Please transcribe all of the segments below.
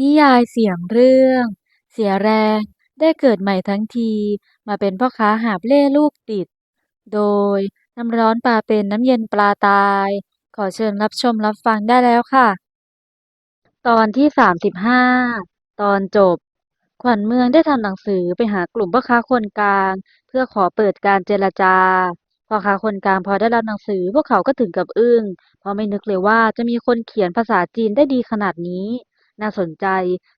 นิยายเสียงเรื่อง เสียแรงได้เกิดใหม่ทั้งทีมาเป็นพ่อค้าหาบเล่ลูกติด โดยน้ำร้อนปลาเป็นน้ำเย็นปลาตาย ขอเชิญรับชมรับฟังได้แล้วค่ะ ตอนที่สามสิบห้าตอนจบ ขวัญเมืองได้ทำหนังสือไปหากลุ่มพ่อค้าคนกลาง เพื่อขอเปิดการเจรจาพ่อค้าคนกลางพอได้รับหนังสือพวกเขาก็ถึงกับอึ้งเพราะไม่นึกเลยว่าจะมีคนเขียนภาษาจีนได้ดีขนาดนี้ น่าสนใจ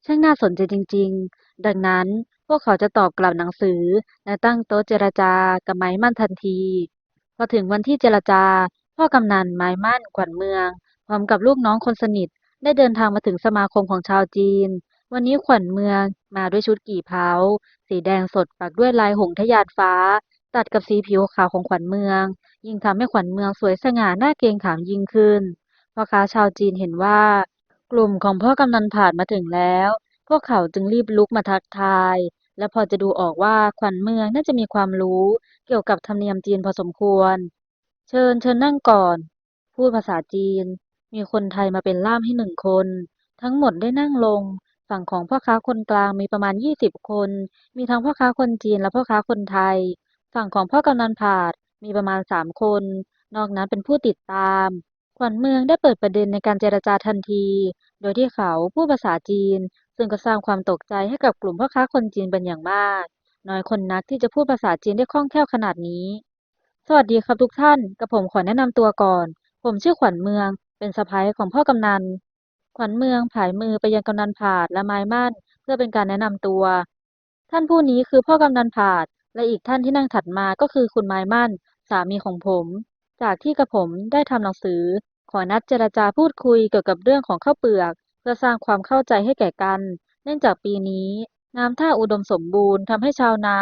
ช่างน่าสนใจจริง ๆ ดังนั้นพวกเขาจะตอบกลับหนังสือและตั้งโต๊ะเจรจากับไม้มั่นทันที พอถึงวันที่เจรจา พ่อกำนันไม้มั่นขวัญเมือง พร้อมกับลูกน้องคนสนิทได้เดินทางมาถึงสมาคมของชาวจีน วันนี้ขวัญเมืองมาด้วยชุดกี่เผาสีแดงสดปักด้วยลายหงส์ทะยานฟ้า ตัดกับสีผิวขาวของขวัญเมือง ยิ่งทำให้ขวัญเมืองสวยสง่าหน่าเกรงขามยิ่งขึ้นพ่อค้าชาวจีนเห็นว่า กลุ่มของพ่อกำนันผ่านมาถึงแล้ว พวกเขาจึงรีบลุกมาทักทาย และพอจะดูออกว่าขวัญเมืองน่าจะมีความรู้เกี่ยวกับธรรมเนียมจีนพอสมควร เชิญเชิญนั่งก่อน พูดภาษาจีน มีคนไทยมาเป็นล่ามให้หนึ่งคน ทั้งหมดได้นั่งลง ฝั่งของพ่อค้าคนกลางมีประมาณยี่สิบคน มีทั้งพ่อค้าคนจีนและพ่อค้าคนไทย ฝั่งของพ่อกำนันผาดมีประมาณสามคน นอกนั้นเป็นผู้ติดตาม วัญเมืองได้เปิดประเด็นในการเจรจาทันที โดยที่เขาพูดภาษาจีน ซึ่งก็สร้างความตกใจให้กับกลุ่มพ่อค้าคนจีนเป็นอย่างมาก น้อยคนนักที่จะพูดภาษาจีนได้คล่องแคล่วขนาดนี้ สวัสดีครับทุกท่าน กับผมขอแนะนำตัวก่อน ผมชื่อขวัญเมือง เป็นสะใภ้ของพ่อกำนัน ขวัญเมืองผายมือไปยังกำนันผาดและไม้มั่น เพื่อเป็นการแนะนำตัว ท่านผู้นี้คือพ่อกำนันผาด และอีกท่านที่นั่งถัดมาก็คือคุณไม้มั่น สามีของผม จากที่กระผมได้ทำหนังสือ ขอนัดเจรจาพูดคุยเกี่ยวกับเรื่องของข้าวเปลือก เพื่อสร้างความเข้าใจให้แก่กัน เนื่องจากปีนี้ น้ำท่าอุดมสมบูรณ์ทำให้ชาวนา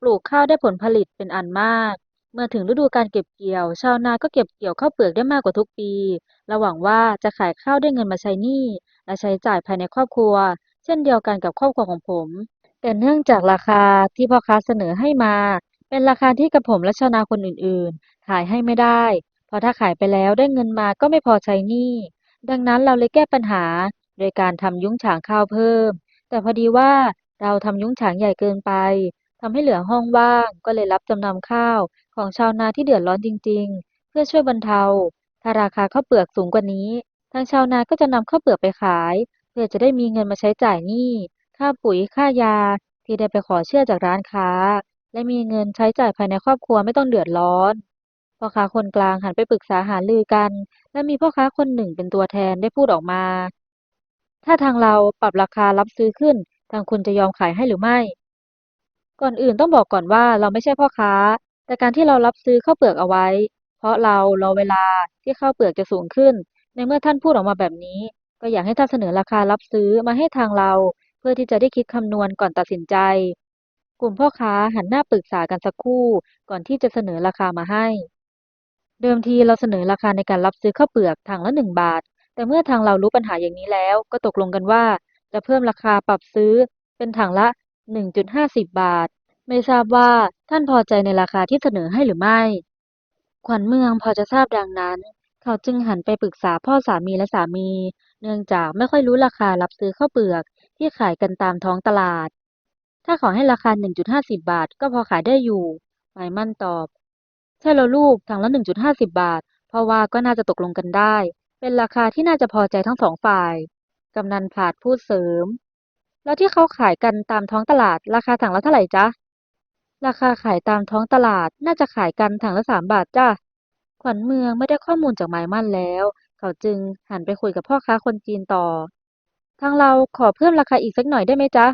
ปลูกข้าวได้ผลผลิตเป็นอันมาก เมื่อถึงฤดูการเก็บเกี่ยว ชาวนาก็เก็บเกี่ยวข้าวเปลือกได้มากกว่าทุกปีและหวังว่าจะขายข้าวได้เงินมาใช้หนี้และใช้จ่ายภายในครอบครัว เช่นเดียวกันกับครอบครัวของผม แต่เนื่องจากราคาที่พ่อค้าเสนอให้มา เป็นราคาที่กระผมและชาวนาคนอื่นๆ ขายให้ไม่ได้ พราะถ้าขายไปแล้วได้เงินมาก็ไม่พอใช้หนี้ ดังนั้นเราเลยแก้ปัญหา โดยการทำยุ้งฉางข้าวเพิ่ม แต่พอดีว่าเราทำยุ้งฉางใหญ่เกินไปทำให้เหลือห้องว่างก็เลยรับจำนำข้าว ของชาวนาที่เดือดร้อนจริง ๆ เพื่อช่วยบรรเทา ถ้าราคาข้าวเปลือกสูงกว่านี้ ทางชาวนาก็จะนำข้าวเปลือกไปขาย เพื่อจะได้มีเงินมาใช้จ่ายหนี้ ค่าปุ๋ยค่ายา ที่ได้ไปขอเชื่อจากร้านค้า และมีเงินใช้จ่ายภายในครอบครัวไม่ต้องเดือดร้อน พ่อค้าคนกลางหันไปปรึกษาหารือกัน และมีพ่อค้าคนหนึ่งเป็นตัวแทนได้พูดออกมา ถ้าทางเราปรับราคารับซื้อขึ้น ทางคุณจะยอมขายให้หรือไม่ ก่อนอื่นต้องบอกก่อนว่าเราไม่ใช่พ่อค้า แต่การที่เรารับซื้อข้าวเปลือกเอาไว้ เพราะเรารอเวลาที่ข้าวเปลือกจะสูงขึ้น ในเมื่อท่านพูดออกมาแบบนี้ ก็อยากให้ท่านเสนอราคารับซื้อมาให้ทางเรา เพื่อที่จะได้คิดคำนวณก่อนตัดสินใจ กลุ่มพ่อค้าหันหน้าปรึกษากันสักครู่ ก่อนที่จะเสนอราคามาให้ เดิมทีเราเสนอราคาในการรับซื้อข้าวเปลือกถังละหนึ่งบาท แต่เมื่อทางเรารู้ปัญหาอย่างนี้แล้ว ก็ตกลงกันว่า จะเพิ่มราคาปรับซื้อเป็นถังละ 1.50 บาท ไม่ทราบว่าท่านพอใจในราคาที่เสนอให้หรือไม่ ขวัญเมืองพอจะทราบดังนั้น เขาจึงหันไปปรึกษาพ่อสามีและสามี เนื่องจากไม่ค่อยรู้ราคารับซื้อข้าวเปลือกที่ขายกันตามท้องตลาด ถ้าขอให้ราคา 1.50 บาท ก็พอขายได้อยู่หมายมั่นตอบ ใช่แล้วลูกถังละ 1.50 บาท เพราะว่าก็น่าจะตกลงกันได้ เป็นราคาที่น่าจะพอใจทั้งสองฝ่าย กำนันผาดพูดเสริม แล้วที่เขาขายกันตามท้องตลาด ราคาถังละเท่าไหร่จ๊ะ ราคาขายตามท้องตลาดน่าจะขายกันถังละสามบาทจ้ะ ขวัญเมืองไม่ได้ข้อมูลจากหมายมั่นแล้ว เขาจึงหันไปคุยกับพ่อค้าคนจีนต่อ ทางเราขอเพิ่มราคาอีกสักหน่อยได้ไหมจ๊ะ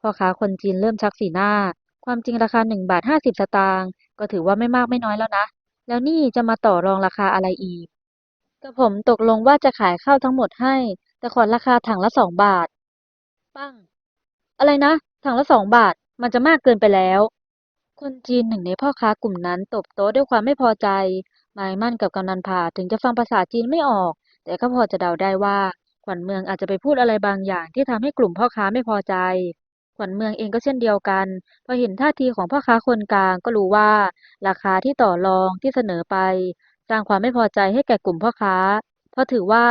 พ่อค้าคนจีนเริ่มชักสีหน้า ความจริงราคาหนึ่งบาทห้าสิบสตางค์ ก็ถือว่าไม่มากไม่น้อยแล้วนะ แล้วนี่จะมาต่อรองราคาอะไรอีกกระผมตกลงว่าจะขายข้าวทั้งหมดให้ แต่ขอราคาถังละสองบาท ปั้ง อะไรนะ ถังละสองบาท มันจะมากเกินไปแล้ว คนจีนหนึ่งในพ่อค้ากลุ่มนั้นตบโต๊ะด้วยความไม่พอใจ หมายมั่นกับกำนันผาถึงจะฟังภาษาจีนไม่ออก แต่ก็พอจะเดาได้ว่า ขวัญเมืองอาจจะไปพูดอะไรบางอย่างที่ทำให้กลุ่มพ่อค้าไม่พอใจ ขวัญเมืองเองก็เช่นเดียวกัน พอเห็นท่าทีของพ่อค้าคนกลางก็รู้ว่า ราคาที่ต่อรองที่เสนอไป สร้างความไม่พอใจให้แก่กลุ่มพ่อค้า เพราะถือว่า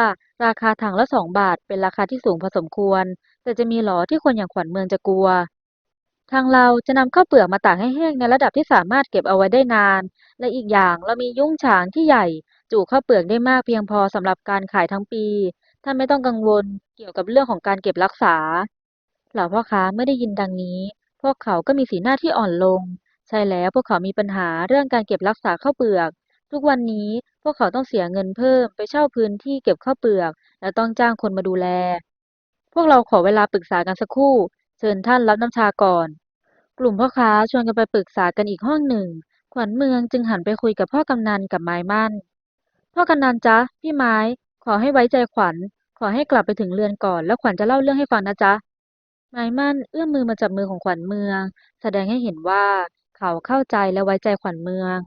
ราคาถังละสองบาทเป็นราคาที่สูงพอสมควร แต่จะมีหรอที่คนอย่างขวัญเมืองจะกลัว ทางเราจะนำข้าวเปลือกมาตากให้แห้งในระดับที่สามารถเก็บเอาไว้ได้นาน และอีกอย่างเรามียุ้งฉางที่ใหญ่จุข้าวเปลือกได้มากเพียงพอสำหรับการขายทั้งปี ท่านไม่ต้องกังวลเกี่ยวกับเรื่องของการเก็บรักษา เหล่าพ่อค้าเมื่อได้ยินดังนี้ พวกเขาก็มีสีหน้าที่อ่อนลง ใช่แล้วพวกเขามีปัญหาเรื่องการเก็บรักษาข้าวเปลือก ทุกวันนี้พวกเขาต้องเสียเงินเพิ่มไปเช่าพื้นที่เก็บข้าวเปลือก และต้องจ้างคนมาดูแล พวกเราขอเวลาปรึกษากันสักครู่ เชิญท่านรับน้ำชาก่อน กลุ่มพ่อค้าชวนกันไปปรึกษากันอีกห้องหนึ่ง ขวัญเมืองจึงหันไปคุยกับพ่อกำนันกับไม้มั่น พ่อกำนันจ๊ะพี่ไม้ ขอให้ไว้ใจขวัญ ขอให้กลับไปถึงเรือนก่อน แล้วขวัญจะเล่าเรื่องให้ฟังนะจ๊ะ ไม้มั่นเอื้อมมือมาจับมือของขวัญเมือง แสดงให้เห็นว่าเขาเข้าใจและไว้ใจขวัญเมือง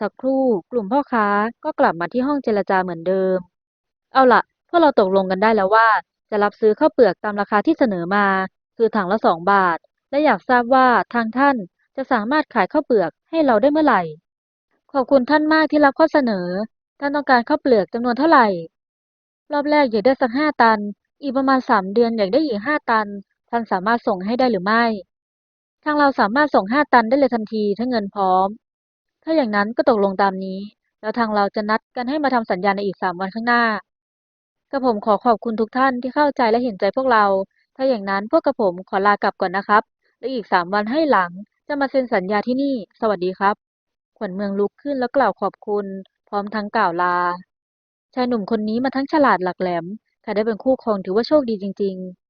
สักครู่กลุ่มพ่อค้าก็กลับมาที่ห้องเจรจาเหมือนเดิม เอาล่ะพวกเราตกลงกันได้แล้วว่า จะรับซื้อข้าวเปลือกตามราคาที่เสนอมา คือถังละสองบาท และอยากทราบว่าทางท่านจะสามารถขายข้าวเปลือกให้เราได้เมื่อไหร่ ขอบคุณท่านมากที่รับข้อเสนอ ท่านต้องการข้าวเปลือกจำนวนเท่าไหร่ รอบแรกอยากได้สักห้าตัน อีกประมาณสามเดือนอยากได้อีกห้าตัน ท่านสามารถส่งให้ได้หรือไม่ ทางเราสามารถส่งห้าตันได้เลยทันทีถ้าเงินพร้อม ถ้าอย่างนั้นก็ตกลงตามนี้ แล้วทางเราจะนัดกันให้มาทำสัญญาในอีกสามวันข้างหน้ากระผมขอขอบคุณทุกท่านที่เข้าใจและเห็นใจพวกเรา ถ้าอย่างนั้นพวกกระผมขอลากลับก่อนนะครับ และอีกสามวันให้หลังจะมาเซ็นสัญญาที่นี่ สวัสดีครับ ขวัญเมืองลุกขึ้นแล้วกล่าวขอบคุณ พร้อมทั้งกล่าวลา ชายหนุ่มคนนี้มาทั้งฉลาดหลักแหลม ค่ะได้เป็นคู่ครองถือว่าโชคดีจริง ๆ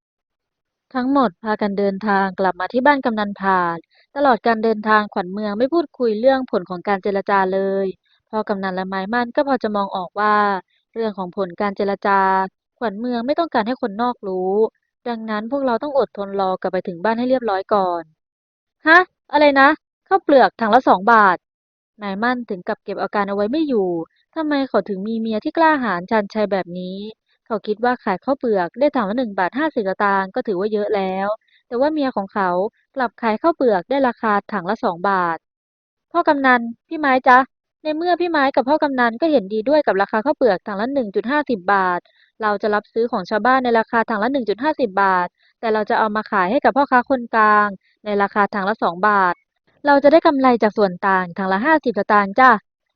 ทั้งหมดพากันเดินทางกลับมาที่บ้านกำนันผาด ตลอดการเดินทางขวัญเมืองไม่พูดคุยเรื่องผลของการเจรจาเลย พอกำนันและไม้มั่นก็พอจะมองออกว่า เรื่องของผลการเจรจา ขวัญเมืองไม่ต้องการให้คนนอกรู้ ดังนั้นพวกเราต้องอดทนรอกลับไปถึงบ้านให้เรียบร้อยก่อนฮะอะไรนะข้าวเปลือกถังละสองบาทนายมั่นถึงกับเก็บอาการเอาไว้ไม่อยู่ทำไมเขาถึงมีเมียที่กล้าหาญชันชัยแบบนี้ เขาคิดว่าขายข้าวเปลือกได้ถังละหนึ่งบาทห้าสิบสตางค์ก็ถือว่าเยอะแล้ว แต่ว่าเมียของเขากลับขายข้าวเปลือกได้ราคาถังละสองบาท พ่อกำนันพี่ไม้จ๊ะในเมื่อพี่ไม้กับพ่อกำนันก็เห็นดีด้วยกับราคาข้าวเปลือกถังละหนึ่งจุดห้าสิบบาท เราจะรับซื้อของชาวบ้านในราคาถังละหนึ่งจุดห้าสิบบาท แต่เราจะเอามาขายให้กับพ่อค้าคนกลาง ในราคาถังละสองบาท เราจะได้กำไรจากส่วนต่างถังละห้าสิบสตางค์จ้ะ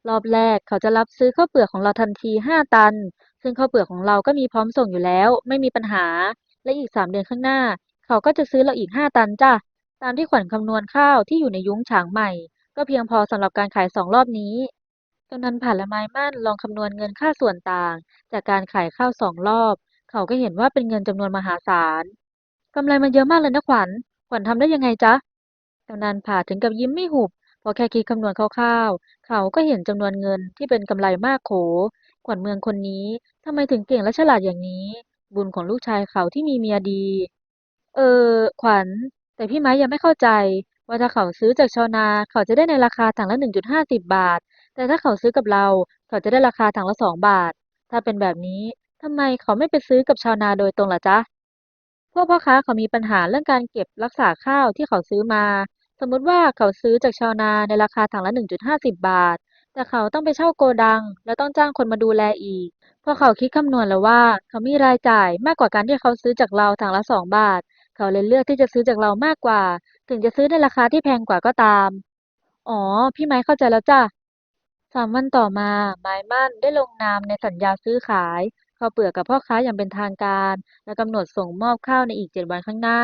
รอบแรกเขาจะรับซื้อข้าวเปลือกของเราทันทีห้าตัน ซึ่งข้าวเปลือกของเราก็มีพร้อมส่งอยู่แล้ว ไม่มีปัญหา และอีกสามเดือนข้างหน้า เขาก็จะซื้อเราอีกห้าตันจ้ะ ตามที่ขวัญคำนวณข้าวที่อยู่ในยุ้งฉางใหม่ ก็เพียงพอสำหรับการขายสองรอบนี้กำนันผ่านละไม้มั่นลองคำนวณเงินค่าส่วนต่าง จากการขายข้าวสองรอบ เขาก็เห็นว่าเป็นเงินจำนวนมหาศาลกำไรมันเยอะมากเลยนะขวัญ ขวัญทำได้ยังไงจ๊ะกำนันผ่าถึงกับยิ้มไม่หุบพอแค่คิดคำนวณคร่าวๆ เขาก็เห็นจำนวนเงินที่เป็นกำไรมากโข วัญเมืองคนนี้ทำไมถึงเก่งและฉลาดอย่างนี้ บุญของลูกชายเขาที่มีเมียดี เออ ขวัญ แต่พี่ไม้ยังไม่เข้าใจ ว่าถ้าเขาซื้อจากชาวนาเขาจะได้ในราคาถังละหนึ่งจุดห้าสิบบาท แต่ถ้าเขาซื้อกับเรา เขาจะได้ราคาถังละสองบาท ถ้าเป็นแบบนี้ทำไมเขาไม่ไปซื้อกับชาวนาโดยตรงล่ะจ๊ะพวกพ่อค้าเขามีปัญหาเรื่องการเก็บรักษาข้าวที่เขาซื้อมา สมมติว่าเขาซื้อจากชาวนาในราคาถังละ 1.50 บาท แต่เขาต้องไปเช่าโกดัง แล้วต้องจ้างคนมาดูแลอีก พอเขาคิดคำนวณแล้วว่า เขามีรายจ่ายมากกว่าการที่เขาซื้อจากเราถังละ2บาท เขาเลยเลือกที่จะซื้อจากเรามากกว่า ถึงจะซื้อในราคาที่แพงกว่าก็ตาม อ๋อ พี่ไม้เข้าใจแล้วจ้ะสามวันต่อมาไม้มั่นได้ลงนามในสัญญาซื้อขายข้าวเปลือกกับพ่อค้าอย่างเป็นทางการ และกำหนดส่งมอบข้าวในอีกเจ็ดวันข้างหน้า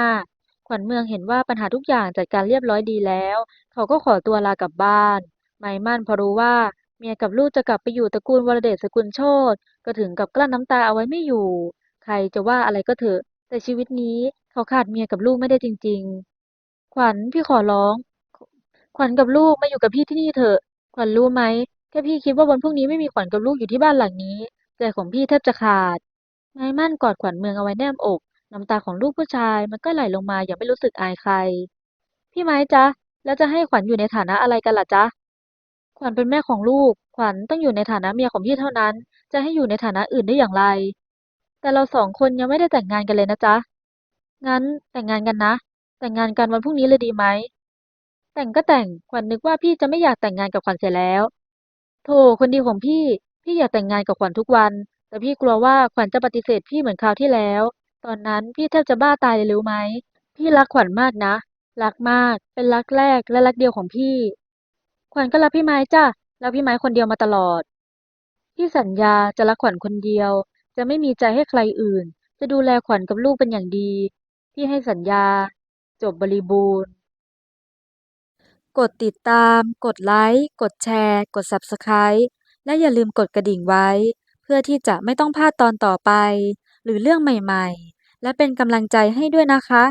ขวัญเมืองเห็นว่าปัญหาทุกอย่างจัดการเรียบร้อยดีแล้ว เขาก็ขอตัวลากลับบ้าน ไม้มั่นพอรู้ว่าเมียกับลูกจะกลับไปอยู่ตระกูลวรเดชสกุลโชตก็ถึงกับกลั้นน้ำตาเอาไว้ไม่อยู่ ใครจะว่าอะไรก็เถอะ แต่ชีวิตนี้เขาขาดเมียกับลูกไม่ได้จริง ๆ ขวัญพี่ขอร้อง ขวัญกับลูกมาอยู่กับพี่ที่นี่เถอะ ขวัญรู้ไหมแค่พี่คิดว่าวันพรุ่งนี้ไม่มีขวัญกับลูกอยู่ที่บ้านหลังนี้ใจของพี่แทบจะขาดนายมั่นกอดขวัญเมืองเอาไว้แนบอก น้ำตาของลูกผู้ชายมันก็ไหลลงมาอย่างไม่รู้สึกอายใคร พี่ไม้จ๊ะ แล้วจะให้ขวัญอยู่ในฐานะอะไรกันล่ะจ๊ะ ขวัญเป็นแม่ของลูก ขวัญต้องอยู่ในฐานะเมียของพี่เท่านั้น จะให้อยู่ในฐานะอื่นได้อย่างไร แต่เราสองคนยังไม่ได้แต่งงานกันเลยนะจ๊ะ งั้นแต่งงานกันนะ แต่งงานกันวันพรุ่งนี้เลยดีไหม แต่งก็แต่ง ขวัญนึกว่าพี่จะไม่อยากแต่งงานกับขวัญเสียแล้ว โธ่ คนดีของพี่ พี่อยากแต่งงานกับขวัญทุกวัน แต่พี่กลัวว่าขวัญจะปฏิเสธพี่เหมือนคราวที่แล้ว ตอนนั้นพี่แทบจะบ้าตายเลยรู้ไหม พี่รักขวัญมากนะ รักมาก เป็นรักแรกและรักเดียวของพี่ ขวัญก็รักพี่ไม้จ้ะรักพี่ไม้คนเดียวมาตลอด พี่สัญญาจะรักขวัญคนเดียว จะไม่มีใจให้ใครอื่น จะดูแลขวัญกับลูกเป็นอย่างดี พี่ให้สัญญา จบบริบูรณ์ กดติดตาม กดไลค์ กดแชร์ กด Subscribe และอย่าลืมกดกระดิ่งไว้ เพื่อที่จะไม่ต้องพลาดตอนต่อไป หรือเรื่องใหม่ๆ และเป็นกำลังใจให้ด้วยนะคะ